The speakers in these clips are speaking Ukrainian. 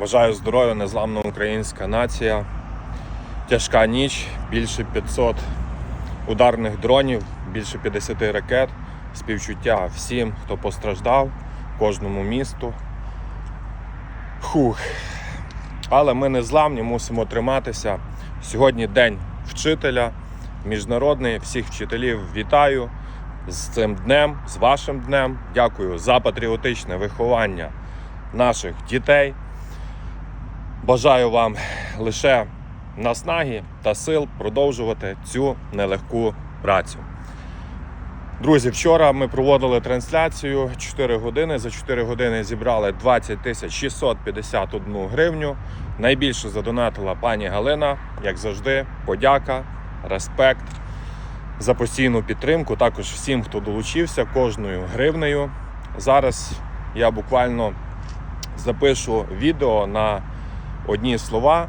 Бажаю здоров'я, незламна українська нація. Тяжка ніч, більше 500 ударних дронів, більше 50 ракет. Співчуття всім, хто постраждав, кожному місту. Хух. Але ми не зламні, мусимо триматися. Сьогодні день вчителя, міжнародний. Всіх вчителів вітаю з цим днем, з вашим днем. Дякую за патріотичне виховання наших дітей. Бажаю вам лише наснаги та сил продовжувати цю нелегку працю. Друзі, вчора ми проводили трансляцію 4 години. За 4 години зібрали 20 тисяч 651 гривню. Найбільше задонатила пані Галина, як завжди, подяка, респект за постійну підтримку. Також всім, хто долучився кожною гривнею. Зараз я буквально запишу відео на одні слова,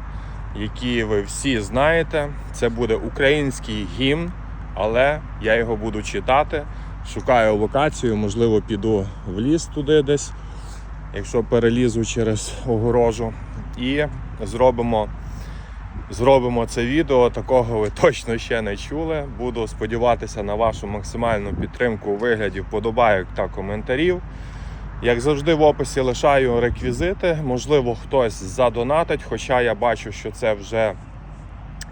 які ви всі знаєте. Це буде український гімн, але я його буду читати. Шукаю локацію, можливо, піду в ліс туди десь, якщо перелізу через огорожу. І зробимо, зробимо це відео. Такого ви точно ще не чули. Буду сподіватися на вашу максимальну підтримку у вигляді вподобайок та коментарів. Як завжди, в описі лишаю реквізити. Можливо, хтось задонатить, хоча я бачу, що це вже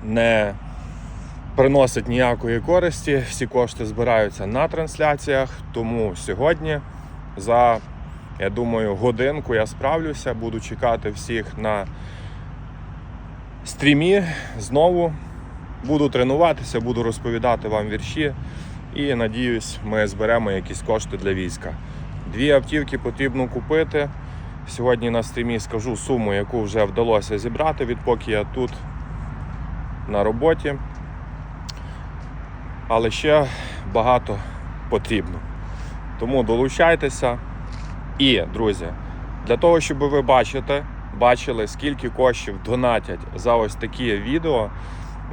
не приносить ніякої користі. Всі кошти збираються на трансляціях. Тому сьогодні, за я думаю, годинку я справлюся. Буду чекати всіх на стрімі. Знову буду тренуватися, буду розповідати вам вірші. І надіюсь, ми зберемо якісь кошти для війська. Дві автівки потрібно купити. Сьогодні на стрімі скажу суму, яку вже вдалося зібрати, відпоки я тут на роботі. Але ще багато потрібно. Тому долучайтеся. І, друзі, для того, щоб ви бачите, бачили, скільки коштів донатять за ось такі відео.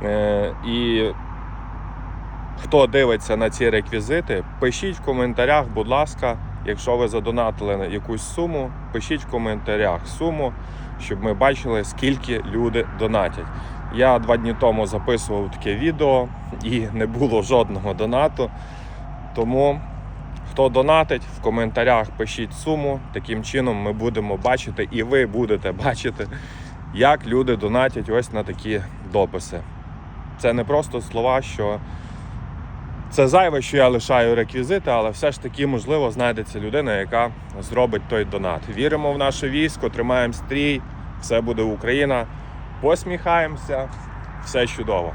е, І хто дивиться на ці реквізити, пишіть в коментарях, будь ласка, якщо ви задонатили на якусь суму, пишіть в коментарях суму, щоб ми бачили, скільки люди донатять. Я два дні тому записував таке відео і не було жодного донату. Тому хто донатить, в коментарях пишіть суму. Таким чином ми будемо бачити, і ви будете бачити, як люди донатять ось на такі дописи. Це не просто слова, що це зайве, що я лишаю реквізити, але все ж таки, можливо, знайдеться людина, яка зробить той донат. Віримо в наше військо, тримаємо стрій, все буде Україна. Посміхаємося, все чудово.